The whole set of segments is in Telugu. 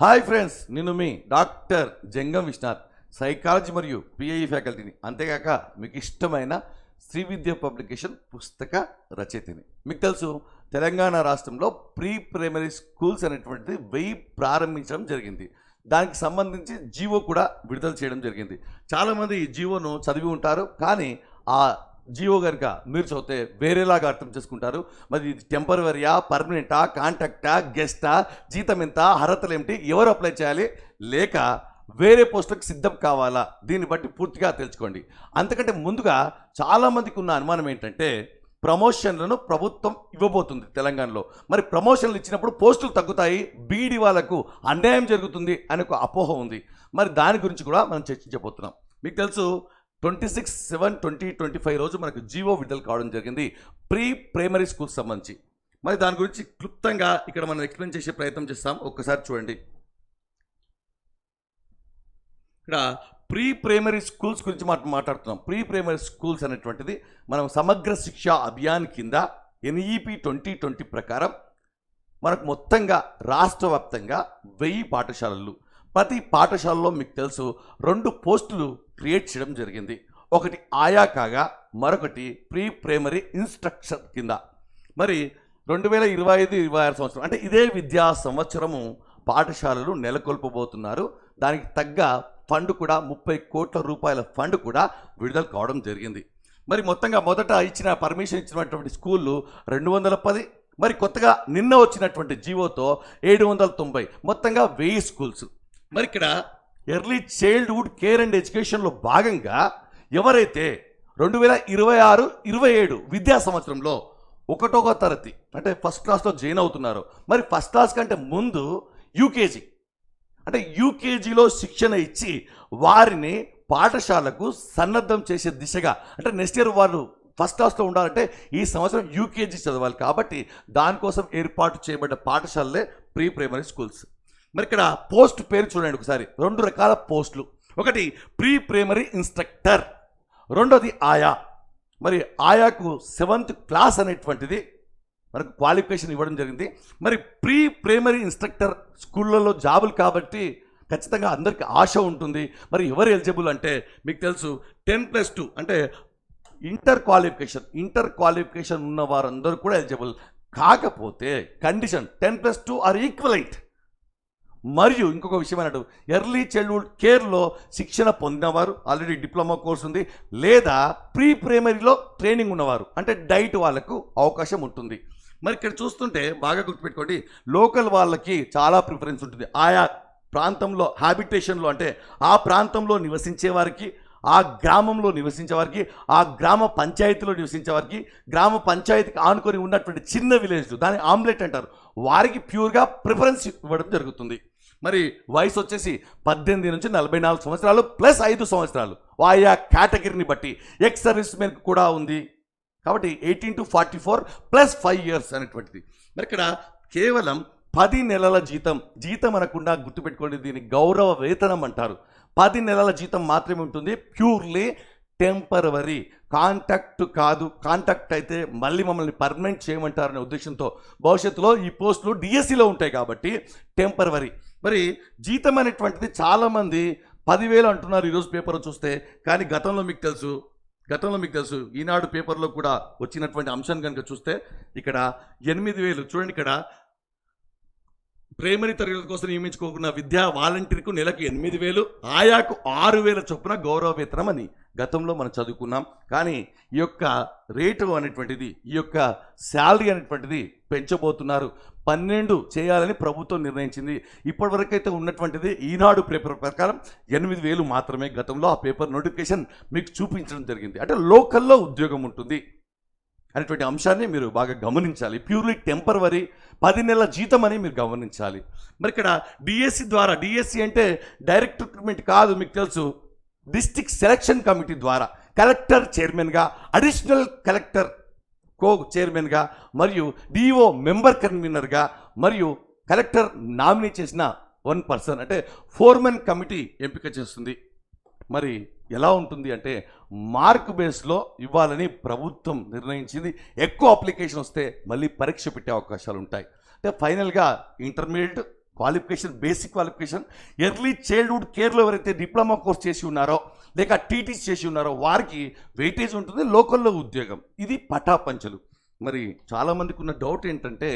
హాయ్ ఫ్రెండ్స్ నేను మీ డాక్టర్ జంగం విశ్వనాథ్ సైకాలజీ మరియు పిఐఈ ఫ్యాకల్టీని. అంతేకాక మీకు ఇష్టమైన శ్రీ విద్య పబ్లికేషన్ పుస్తక రచయితని. మీకు తెలుసు తెలంగాణ రాష్ట్రంలో ప్రీ ప్రైమరీ స్కూల్స్ అనేటువంటిది వెయ్యి ప్రారంభించడం జరిగింది. దానికి సంబంధించి జీవో కూడా విడుదల చేయడం జరిగింది. చాలామంది ఈ జీవోను చదివి ఉంటారు కానీ ఆ జియో కనుక మీరు చదివితే వేరేలాగా అర్థం చేసుకుంటారు. మరి ఇది టెంపరవరియా పర్మనెంటా కాంటాక్టా గెస్టా జీతం ఎంత అర్హతలు ఏమిటి ఎవరు అప్లై చేయాలి లేక వేరే పోస్టులకు సిద్ధం కావాలా దీన్ని బట్టి పూర్తిగా తెలుసుకోండి. అంతకంటే ముందుగా చాలామందికి ఉన్న అనుమానం ఏంటంటే ప్రమోషన్లను ప్రభుత్వం ఇవ్వబోతుంది తెలంగాణలో. మరి ప్రమోషన్లు ఇచ్చినప్పుడు పోస్టులు తగ్గుతాయి బీడీ వాళ్ళకు అన్యాయం జరుగుతుంది అనే ఒక అపోహ ఉంది. మరి దాని గురించి కూడా మనం చర్చించబోతున్నాం. మీకు తెలుసు twenty six seven twenty twenty five రోజు మనకు జీవో విడుదల కావడం జరిగింది. ప్రీ ప్రైమరీ స్కూల్స్ సంబంధించి. మరి దాని గురించి క్లుప్తంగా ఇక్కడ మనం ఎక్స్ప్లెయిన్ చేసే ప్రయత్నం చేస్తాం. ఒక్కసారి చూడండి. ఇక్కడ ప్రీ ప్రైమరీ స్కూల్స్ గురించి మాట మాట్లాడుతున్నాం. ప్రీ ప్రైమరీ స్కూల్స్ అనేటువంటిది మనం సమగ్ర శిక్షా అభియాన్ కింద ఎన్ఈపి ట్వంటీ ట్వంటీ ప్రకారం మనకు మొత్తంగా రాష్ట్ర వ్యాప్తంగా వెయ్యి పాఠశాలలు ప్రతి పాఠశాలలో మీకు తెలుసు రెండు పోస్టులు క్రియేట్ చేయడం జరిగింది. ఒకటి ఆయా కాగా మరొకటి ప్రీ ప్రైమరీ ఇన్స్ట్రక్షన్ కింద. మరి రెండు వేల ఇరవై ఐదు ఇరవై ఆరు సంవత్సరం అంటే ఇదే విద్యా సంవత్సరము పాఠశాలలు నెలకొల్పబోతున్నారు. దానికి తగ్గ ఫండ్ కూడా ముప్పై కోట్ల రూపాయల ఫండ్ కూడా విడుదల కావడం జరిగింది. మరి మొత్తంగా మొదట ఇచ్చిన పర్మిషన్ ఇచ్చినటువంటి స్కూళ్ళు రెండు వందల పది మరి కొత్తగా నిన్న వచ్చినటువంటి జీవోతో ఏడు వందల తొంభై మొత్తంగా వెయ్యి స్కూల్స్. మరి ఇక్కడ ఎర్లీ చైల్డ్హుడ్ కేర్ అండ్ ఎడ్యుకేషన్లో భాగంగా ఎవరైతే రెండు వేల ఇరవై ఆరు ఇరవై ఏడు విద్యా సంవత్సరంలో ఒకటో తరగతి అంటే ఫస్ట్ క్లాస్లో జాయిన్ అవుతున్నారు మరి ఫస్ట్ క్లాస్ కంటే ముందు యూకేజీ అంటే యూకేజీలో శిక్షణ ఇచ్చి వారిని పాఠశాలకు సన్నద్ధం చేసే దిశగా అంటే నెక్స్ట్ ఇయర్ వాళ్ళు ఫస్ట్ క్లాస్లో ఉండాలంటే ఈ సంవత్సరం యూకేజీ చదవాలి కాబట్టి దానికోసం ఏర్పాటు చేయబడ్డ పాఠశాలలే ప్రీ ప్రైమరీ స్కూల్స్. మరి ఇక్కడ పోస్ట్ పేరు చూడండి ఒకసారి. రెండు రకాల పోస్టులు. ఒకటి ప్రీ ప్రైమరీ ఇన్స్ట్రక్టర్. రెండోది ఆయా. మరి ఆయాకు సెవెంత్ క్లాస్ అనేటువంటిది. మనకు క్వాలిఫికేషన్ ఇవ్వడం జరిగింది. మరి ప్రీ ప్రైమరీ ఇన్స్ట్రక్టర్ స్కూళ్ళలో జాబులు కాబట్టి ఖచ్చితంగా అందరికీ ఆశ ఉంటుంది. మరి ఎవరు ఎలిజిబుల్ అంటే మీకు తెలుసు టెన్ ప్లస్ టూ అంటే ఇంటర్ క్వాలిఫికేషన్. ఇంటర్ క్వాలిఫికేషన్ ఉన్న వారందరూ కూడా ఎలిజిబుల్. కాకపోతే condition ten plus two or equivalent. మరియు ఇంకొక విషయం అన్నట్టు ఎర్లీ చైల్డ్హుడ్ కేర్లో శిక్షణ పొందినవారు ఆల్రెడీ డిప్లొమా కోర్స్ ఉంది లేదా ప్రీ ప్రైమరీలో ట్రైనింగ్ ఉన్నవారు అంటే డైట్ వాళ్ళకు అవకాశం ఉంటుంది. మరి ఇక్కడ చూస్తుంటే బాగా గుర్తుపెట్టుకోండి లోకల్ వాళ్ళకి చాలా ప్రిఫరెన్స్ ఉంటుంది. ఆయా ప్రాంతంలో హ్యాబిటేషన్లో అంటే ఆ ప్రాంతంలో నివసించే వారికి ఆ గ్రామంలో నివసించే వారికి ఆ గ్రామ పంచాయతీలో నివసించే వారికి గ్రామ పంచాయతీకి ఆనుకొని ఉన్నటువంటి చిన్న విలేజ్ దాని ఆమ్లెట్ అంటారు. వారికి ప్యూర్గా ప్రిఫరెన్స్ ఇవ్వడం జరుగుతుంది. మరి వయసు వచ్చేసి పద్దెనిమిది నుంచి నలభై నాలుగు సంవత్సరాలు ప్లస్ ఐదు సంవత్సరాలు. ఆయా కేటగిరీని బట్టి ఎక్స్ సర్వీస్ మెన్ కూడా ఉంది. కాబట్టి eighteen to forty four plus five years అనేటువంటిది. మరి ఇక్కడ కేవలం పది నెలల జీతం జీతం అనకుండా గుర్తుపెట్టుకోండి దీన్ని గౌరవ వేతనం అంటారు. పది నెలల జీతం మాత్రమే ఉంటుంది ప్యూర్లీ టెంపరవరీ కాంటాక్ట్ కాదు కాంటాక్ట్ అయితే మళ్ళీ మమ్మల్ని పర్మనెంట్ చేయమంటారనే ఉద్దేశంతో భవిష్యత్తులో ఈ పోస్టులు డిఎస్సిలో ఉంటాయి కాబట్టి టెంపరవరీ మరి జీతం అనేటువంటిది చాలామంది పదివేలు అంటున్నారు ఈరోజు పేపర్ చూస్తే కానీ గతంలో మీకు తెలుసు గతంలో మీకు తెలుసు ఈనాడు పేపర్లో కూడా వచ్చినటువంటి అంశాన్ని కనుక చూస్తే ఇక్కడ ఎనిమిది వేలు చూడండి ఇక్కడ ప్రైమరీ తరగతుల కోసం నియమించుకోకున్న విద్యా వాలంటీర్కు నెలకు ఎనిమిది వేలు ఆయాకు ఆరు వేల చొప్పున గౌరవ వేతనం అని. గతంలో మనం చదువుకున్నాం. కానీ ఈ యొక్క రేటు అనేటువంటిది ఈ యొక్క శాలరీ అనేటువంటిది పెంచబోతున్నారు. పన్నెండు చేయాలని ప్రభుత్వం నిర్ణయించింది. ఇప్పటివరకైతే ఉన్నటువంటిది ఈనాడు పేపర్ ప్రకారం ఎనిమిది వేలు మాత్రమే గతంలో ఆ పేపర్ నోటిఫికేషన్ మీకు చూపించడం జరిగింది. అంటే లోకల్లో ఉద్యోగం ఉంటుంది అనేటువంటి అంశాన్ని మీరు బాగా గమనించాలి. ప్యూర్లీ టెంపరవరీ పది నెలల జీతం అని మీరు గమనించాలి. మరి ఇక్కడ డిఎస్సి ద్వారా డిఎస్సి అంటే డైరెక్ట్ రిక్రూట్మెంట్ కాదు మీకు తెలుసు. డిస్టిక్ సెలక్షన్ కమిటీ ద్వారా కలెక్టర్ చైర్మన్గా అడిషనల్ కలెక్టర్ కో చైర్మన్గా మరియు డిఓ మెంబర్ కన్వీనర్గా మరియు కలెక్టర్ నామినీ చేసిన వన్ పర్సన్ అంటే ఫోర్మెన్ కమిటీ ఎంపిక చేస్తుంది. మరి ఎలా ఉంటుంది అంటే మార్క్ బేస్లో ఇవ్వాలని ప్రభుత్వం నిర్ణయించింది. ఎక్కువ అప్లికేషన్ వస్తే మళ్ళీ పరీక్ష పెట్టే అవకాశాలు ఉంటాయి. అంటే ఫైనల్గా intermediate qualification basic qualification early childhood కేర్లో ఎవరైతే డిప్లొమా కోర్స్ చేసి ఉన్నారో లేక టీటీస్ చేసి ఉన్నారో వారికి వెయిటేజ్ ఉంటుంది లోకల్లో ఉద్యోగం. ఇది పటాపంచలు. మరి చాలామందికి ఉన్న డౌట్ ఏంటంటే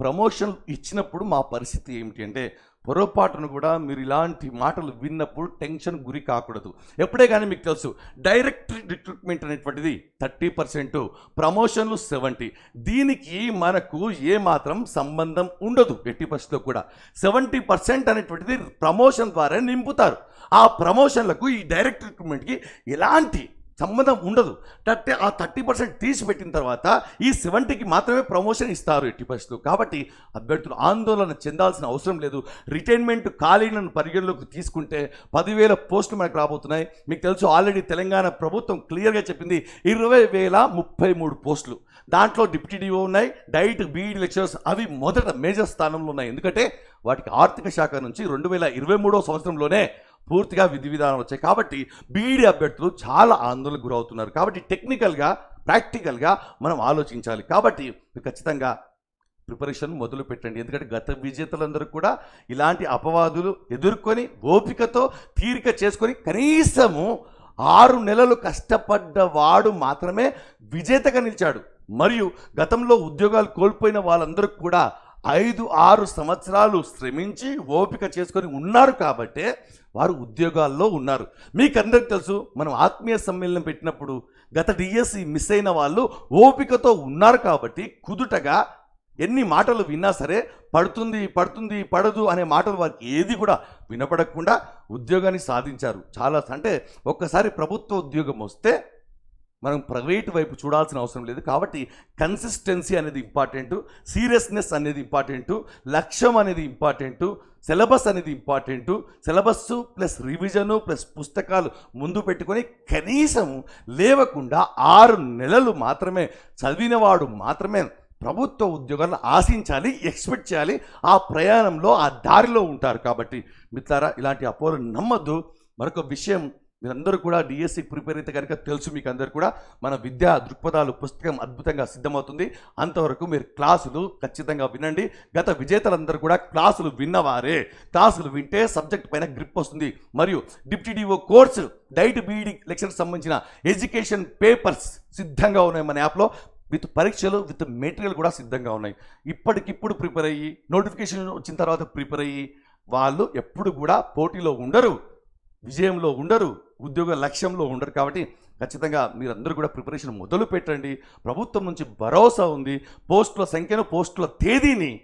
ప్రమోషన్ ఇచ్చినప్పుడు మా పరిస్థితి ఏమిటి అంటే పొరపాటును కూడా మీరు ఇలాంటి మాటలు విన్నప్పుడు టెన్షన్ గురి కాకూడదు. ఎప్పుడే కానీ మీకు తెలుసు డైరెక్ట్ రిక్రూట్మెంట్ అనేటువంటిది థర్టీ పర్సెంట్ ప్రమోషన్లు సెవెంటీ. దీనికి మనకు ఏమాత్రం సంబంధం ఉండదు ఎట్టి పరిస్థితిలో కూడా. సెవెంటీ పర్సెంట్ అనేటువంటిది ప్రమోషన్ ద్వారా నింపుతారు. ఆ ప్రమోషన్లకు ఈ డైరెక్ట్ రిక్రూట్మెంట్కి ఎలాంటి సంబంధం ఉండదు. అంటే ఆ థర్టీ పర్సెంట్ తీసి పెట్టిన తర్వాత ఈ సెవెంటీకి మాత్రమే ప్రమోషన్ ఇస్తారు ఎట్టి పరిస్థితులు. కాబట్టి అభ్యర్థులు ఆందోళన చెందాల్సిన అవసరం లేదు. రిటైర్మెంట్ ఖాళీలను పరిగణలోకి తీసుకుంటే పదివేల పోస్టులు మనకు రాబోతున్నాయి. మీకు తెలుసు ఆల్రెడీ తెలంగాణ ప్రభుత్వం క్లియర్గా చెప్పింది ఇరవై వేల ముప్పై మూడు పోస్టులు. దాంట్లో డిప్యూటీ డిఓ ఉన్నాయి డైట్ బీఈడి లెక్చరర్స్. అవి మొదట మేజర్ స్థానంలో ఉన్నాయి. ఎందుకంటే వాటికి ఆర్థిక శాఖ నుంచి రెండు వేల ఇరవై మూడో సంవత్సరంలోనే పూర్తిగా విధి విధానం వచ్చాయి. కాబట్టి బీఈడి అభ్యర్థులు చాలా ఆందోళనకు గురవుతున్నారు. కాబట్టి టెక్నికల్గా ప్రాక్టికల్గా మనం ఆలోచించాలి. కాబట్టి ఖచ్చితంగా ప్రిపరేషన్ మొదలు పెట్టండి. ఎందుకంటే గత విజేతలందరూ కూడా ఇలాంటి అపవాదులు ఎదుర్కొని ఓపికతో తీరిక చేసుకొని కనీసము ఆరు నెలలు కష్టపడ్డవాడు మాత్రమే విజేతగా నిలిచాడు. మరియు గతంలో ఉద్యోగాలు కోల్పోయిన వాళ్ళందరూ కూడా ఐదు ఆరు సంవత్సరాలు శ్రమించి ఓపిక చేసుకొని ఉన్నారు కాబట్టే వారు ఉద్యోగాల్లో ఉన్నారు. మీకందరికి తెలుసు మనం ఆత్మీయ సమ్మేళనం పెట్టినప్పుడు గత డిఎస్సి మిస్ అయిన వాళ్ళు ఓపికతో ఉన్నారు కాబట్టి కుదుటగా ఎన్ని మాటలు విన్నా సరే పడుతుంది పడుతుంది పడదు అనే మాటలు వారికి ఏది కూడా వినపడకుండా ఉద్యోగాన్ని సాధించారు. చాలా అంటే ఒక్కసారి ప్రభుత్వ ఉద్యోగం వస్తే మనం ప్రైవేట్ వైపు చూడాల్సిన అవసరం లేదు. కాబట్టి కన్సిస్టెన్సీ అనేది ఇంపార్టెంట్ సీరియస్నెస్ అనేది ఇంపార్టెంట్ లక్ష్యం అనేది ఇంపార్టెంట్ సిలబస్ అనేది important syllabus plus revision plus పుస్తకాలు ముందు పెట్టుకొని కనీసం లేవకుండా ఆరు నెలలు మాత్రమే చదివినవాడు మాత్రమే ప్రభుత్వ ఉద్యోగాలను ఆశించాలి ఎక్స్పెక్ట్ చేయాలి. ఆ ప్రయాణంలో ఆ దారిలో ఉంటారు కాబట్టి మిత్రారా ఇలాంటి అపోలు నమ్మద్దు. మరొక విషయం మీరందరూ కూడా డిఎస్సికి ప్రిపేర్ అయితే కనుక తెలుసు మీకు అందరు కూడా మన విద్యా దృక్పథాలు పుస్తకం అద్భుతంగా సిద్ధమవుతుంది. అంతవరకు మీరు క్లాసులు ఖచ్చితంగా వినండి. గత విజేతలందరూ కూడా క్లాసులు విన్నవారే. క్లాసులు వింటే సబ్జెక్ట్ పైన గ్రిప్ వస్తుంది. మరియు deputy DO course DIET BEd లెక్చర్కి సంబంధించిన ఎడ్యుకేషన్ పేపర్స్ సిద్ధంగా ఉన్నాయి మన యాప్లో. విత్ పరీక్షలు విత్ మెటీరియల్ కూడా సిద్ధంగా ఉన్నాయి. ఇప్పటికిప్పుడు ప్రిపేర్ అయ్యి నోటిఫికేషన్ వచ్చిన తర్వాత ప్రిపేర్ అయ్యి వాళ్ళు ఎప్పుడు కూడా పోటీలో ఉండరు. విజయంలో ఉండరు ఉద్యోగ లక్ష్యంలో ఉండరు కాబట్టి ఖచ్చితంగా మీరందరూ కూడా ప్రిపరేషన్ మొదలు పెట్టండి. ప్రభుత్వం నుంచి భరోసా ఉంది. పోస్టుల సంఖ్యను పోస్టుల తేదీని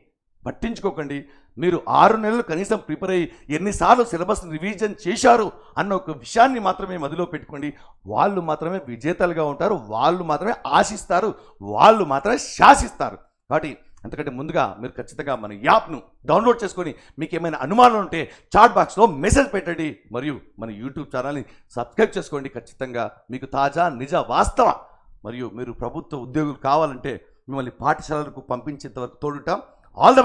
పట్టించుకోకండి. మీరు ఆరు నెలలు కనీసం ప్రిపేర్ అయ్యి ఎన్నిసార్లు సిలబస్ రివిజన్ చేశారు అన్న ఒక విషయాన్ని మాత్రమే మదిలో పెట్టుకోండి. వాళ్ళు మాత్రమే విజేతలుగా ఉంటారు వాళ్ళు మాత్రమే ఆశిస్తారు వాళ్ళు మాత్రమే శాసిస్తారు. కాబట్టి ఎందుకంటే ముందుగా మీరు ఖచ్చితంగా మన యాప్ను డౌన్లోడ్ చేసుకొని మీకు ఏమైనా అనుమానాలు ఉంటే చాట్ బాక్స్లో మెసేజ్ పెట్టండి మరియు మన యూట్యూబ్ ఛానల్ని సబ్స్క్రైబ్ చేసుకోండి ఖచ్చితంగా. మీకు తాజా నిజ వాస్తవ మరియు మీరు ప్రభుత్వ ఉద్యోగులు కావాలంటే మిమ్మల్ని పాఠశాలలకు పంపించేంత వరకు తోడుంటాం. All the